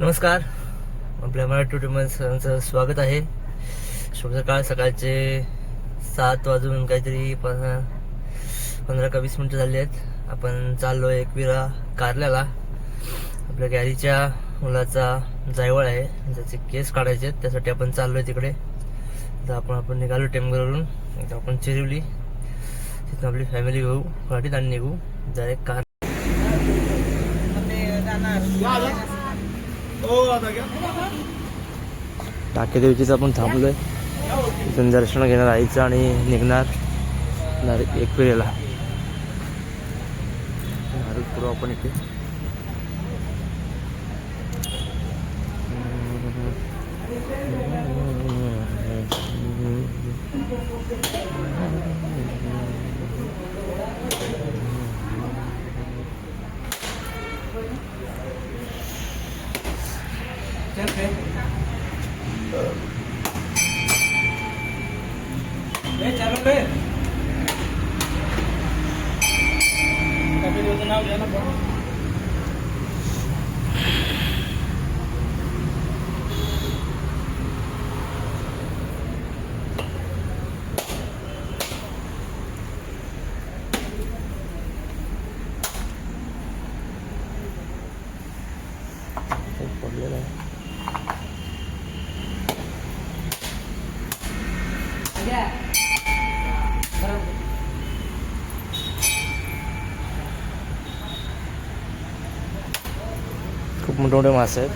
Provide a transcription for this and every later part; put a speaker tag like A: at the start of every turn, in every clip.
A: नमस्कार. आपल्या मराठी ट्युटोरियल स्वागत आहे. शुभ सकाळ. सकाळचे सात वाजून काहीतरी प- पंधरा का वीस मिनटं झाली आहेत. आपण चाललो आहे एकविरा कारल्याला आपल्या गॅरीच्या मुलाचा जायवळ आहे. ज्याचे केस काढायचे आहेत. त्यासाठी आपण चाललो आहे तिकडे. तर आपण आपण निघालो टेमगरवरून एकदा आपण चिरवली. तिथून आपली फॅमिली घेऊ. गाडीत आणि निघू. डायरेक्ट कार हो, टाकेदेवीचीच आपण थांबलोय. तिथून दर्शन घेणार आईचं आणि निघणार एक वेळेला डायरेक्ट करू आपण इथे মোটামুটি মাছের।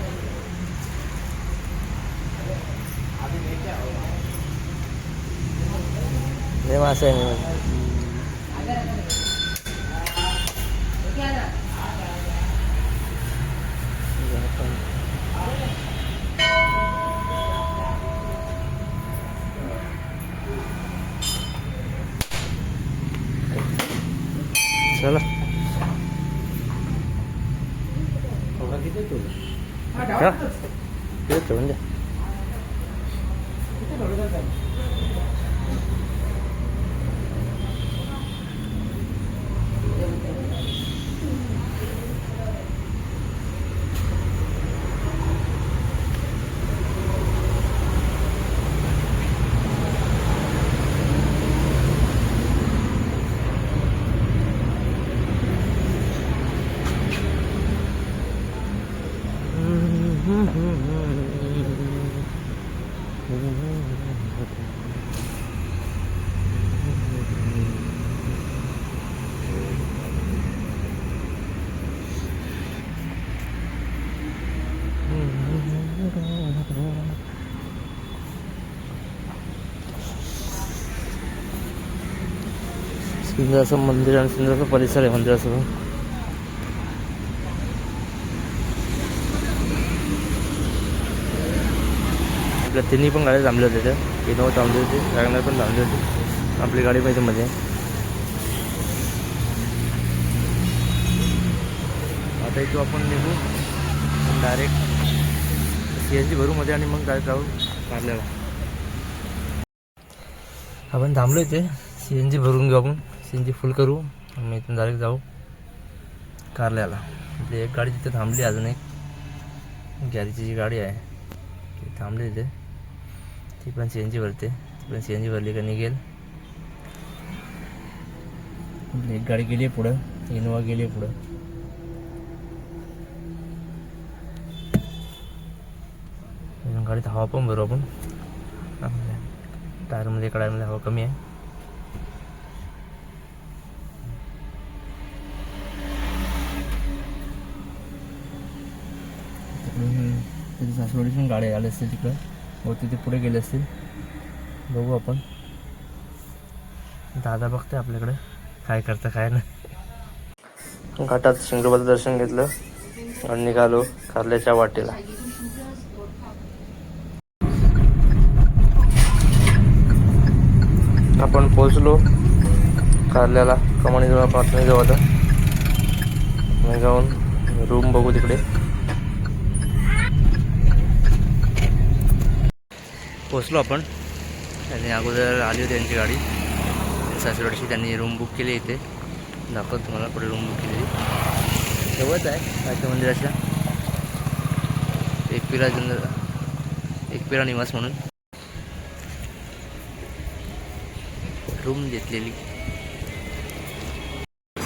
A: মাছ का किती ठेवून द्या. सुंदर असं मंदिर आणि सुंदर परिसर आहे मंदिरासह आपल्या तिन्ही पण गाड्या थांबल्या होत्या त्या इनोवा थांबली होती वॅगनर पण थांबली होती. आपली गाडी पाहिजे मध्ये. आता इथं आपण निघू. डायरेक्ट सी एस जी भरू मध्ये आणि मग डायरेक्ट जाऊ कारल्याला आपण थांबलो इथे. सी एन जी भरून घेऊ आपण. सी एन जी फुल करू. आणि मग इथून डायरेक्ट जाऊ. कारल्याला. म्हणजे एक गाडी तिथे थांबली अजून एक. गॅरेजची जी गाडी आहे ती थांबली तिथे ती पण सी एन जी भरते ती पण सी एन जी भरली का निघेल. आपली एक गाडी गेली आहे पुढं. इनोवा गेली आहे पुढं गाडीत हवा पण भरू आपण. म्हणजे टायरमध्ये एका टायरमध्ये हवा कमी आहे. तिथे गाडी आले असतील तिकडं. व तिथे पुढे गेले असतील. बघू आपण. दादा बघते आपल्याकडे. काय करतं काय नाही. घाटात शिंगरोबाचं दर्शन घेतलं आणि निघालो कारल्याच्या वाटेला. आपण पोचलो कारल्याला कमानी जवळ प्राथमिक जवळ आता जाऊन रूम बघू तिकडे. पोचलो आपण. त्यांनी अगोदर आली होती त्यांची गाडी. सासरवाडीशी त्यांनी रूम बुक केली इथे. दाखवत तुम्हाला पुढे रूम बुक केलेली. जवळच आहे काच्या मंदिराच्या. एक एकविरा एक एकविरा निवास म्हणून. रूम घेतलेली.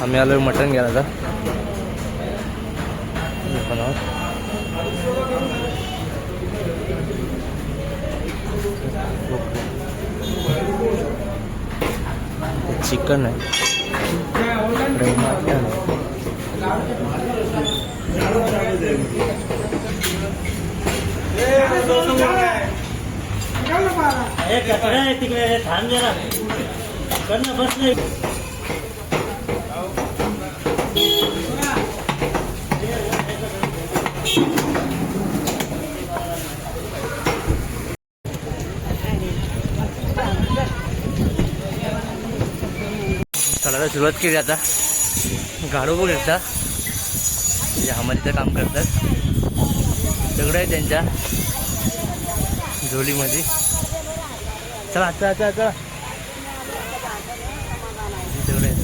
A: आम्ही आलो मटण घ्यायला. आता चिकन आहे. इकडे आहे
B: तिकडे थांब जरा. करणं बसले.
A: चला सुरुवात केली आता. गाडो बघ म्हणजे हमालीचं काम करतात. सगळं आहे त्यांच्या. झोलीमध्ये. चला चला चला चला सगळं आहे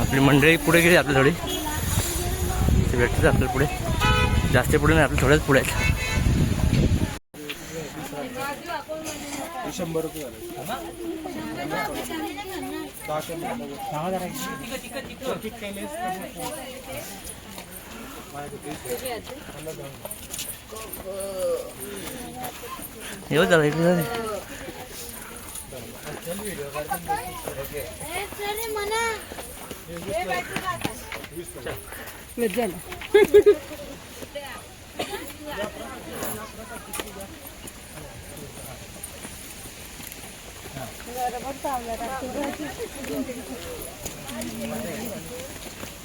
A: आपली मंडळी पुढे गेली आपल्या थोडी. ते भेटतात आपल्याला पुढे. जास्त पुढे नाही आपल्या थोड्याच पुढे. आहेत येऊ झालं इकडे जाऊ दे.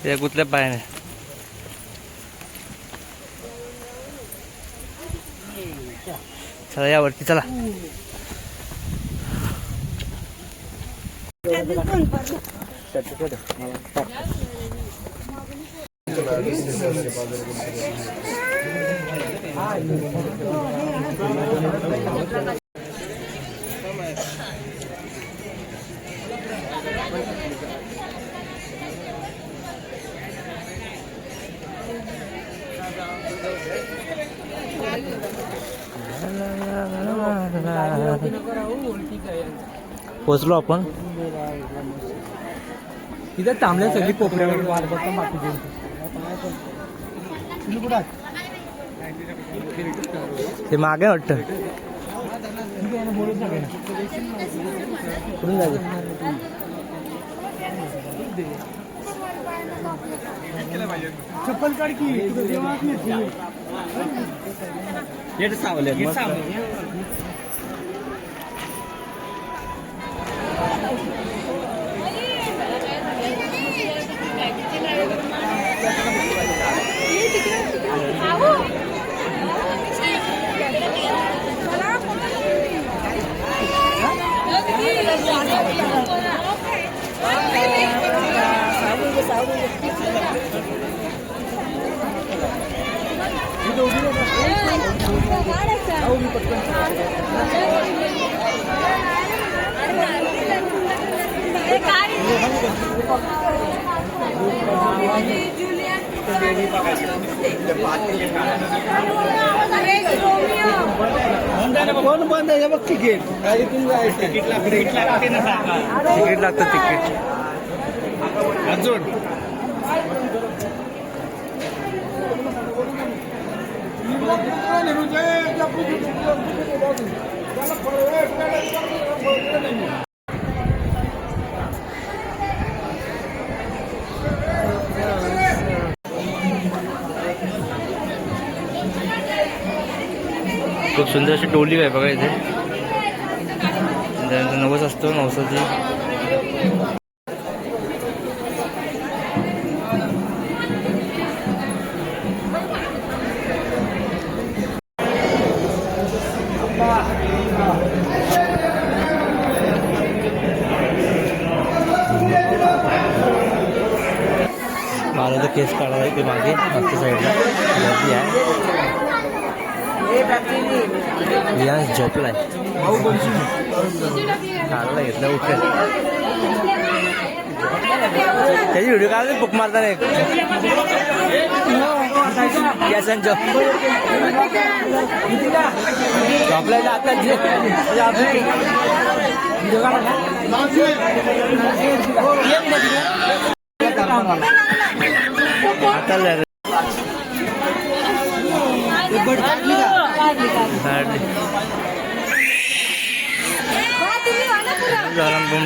A: ते कुठल्या पायाने चला यावरती चला पोचलो आपण.
B: इथं थांबल्या सगळी कोपऱ्यावर वाट बघता बाकी
A: ते मागे वाटतं. कुठून
B: चप्पल काढ की तुझं कोण बंद आहे? बघ तिकीट
A: तिकीट लागतं तिकीट
B: अजून?
A: खूप सुंदर अशी टोली आहे बघा इथे. नवस असतो नवसाची. मला तर केस काढायला ते मागे मागच्या साईडला गर्दी आहे. रियाज झोपलाय. चालला घेतला उठेल त्याची व्हिडिओ काढला बुक मारताना एक. कॅसांच्या आपल्याला आता जे आता लग- काढली. गरम बूम.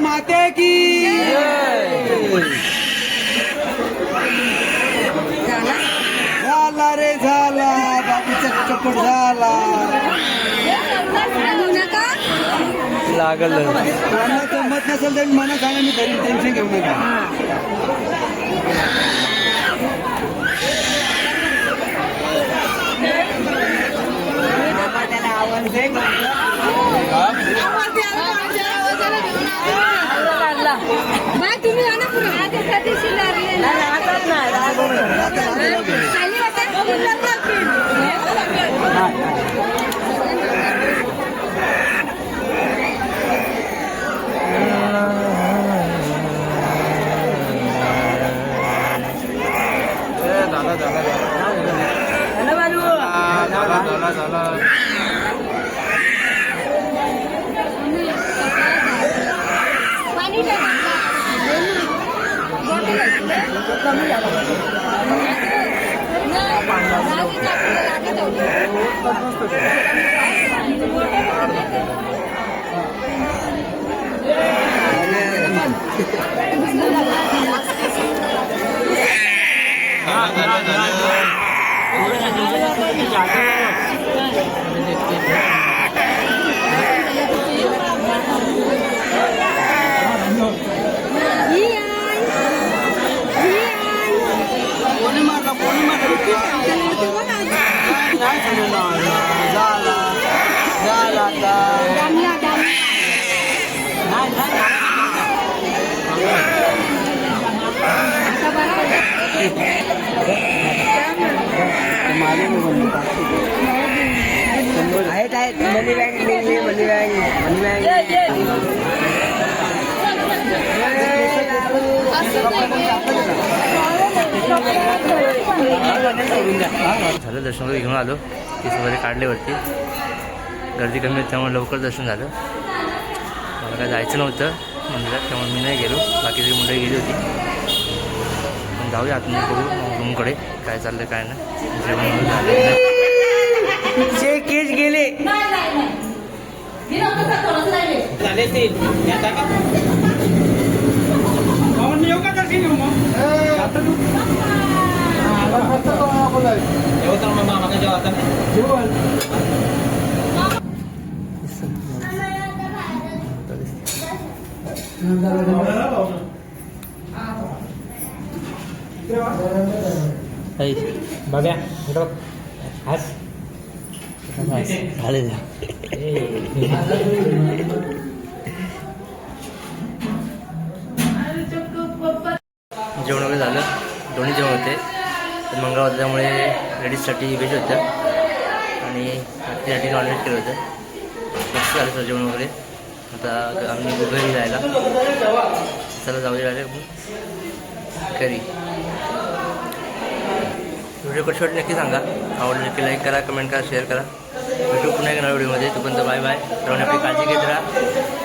B: माते की
A: लागल
B: कोणाला जमत नसेल तर मला सांगा मी घरी टेन्शन घेऊ नका
C: बाय तुम्ही या ना पुढे आता कधीशी लागले खाली होता पाणी ही आई ही आई
B: कोणी मारला कोणी मारला झाला झाला आता
C: दामला दामला आता बरं
B: आहेत आहेत. Money bank money money bank money bank
A: झालं दर्शन वगैरे घेऊन आलो. केस वगैरे काढले वरती. गर्दी कमी होती त्यामुळे लवकर दर्शन झालं. मला काय जायचं नव्हतं मंदिरात त्यामुळे मी नाही गेलो. बाकीची मंडळी गेली होती. जाऊया आतमध्ये बघू रूमकडे काय चाललं काय नाही. जेवण झालं. जे केस गेले.
B: येऊ का दर्शन
D: बघा
A: झाले जेवण वगैरे झालं. दोन्ही जेवण होते. तर मंगळवार त्यामुळे लेडीजसाठी व्हेज होतं आणि रात्रीसाठी नॉनव्हेज केलं होतं. मस्त झालं सर जेवण वगैरे. आता आम्ही घरी जायला. चला जाऊ राहिले घरी. व्हिडिओ कट वाटली नक्की सांगा. आवडलं नक्की लाईक करा कमेंट करा शेअर करा. भेटू पुन्हा एका नव्या व्हिडिओमध्ये. तोपर्यंत बाय बाय सर्वांनी आपली काळजी घेत राहा.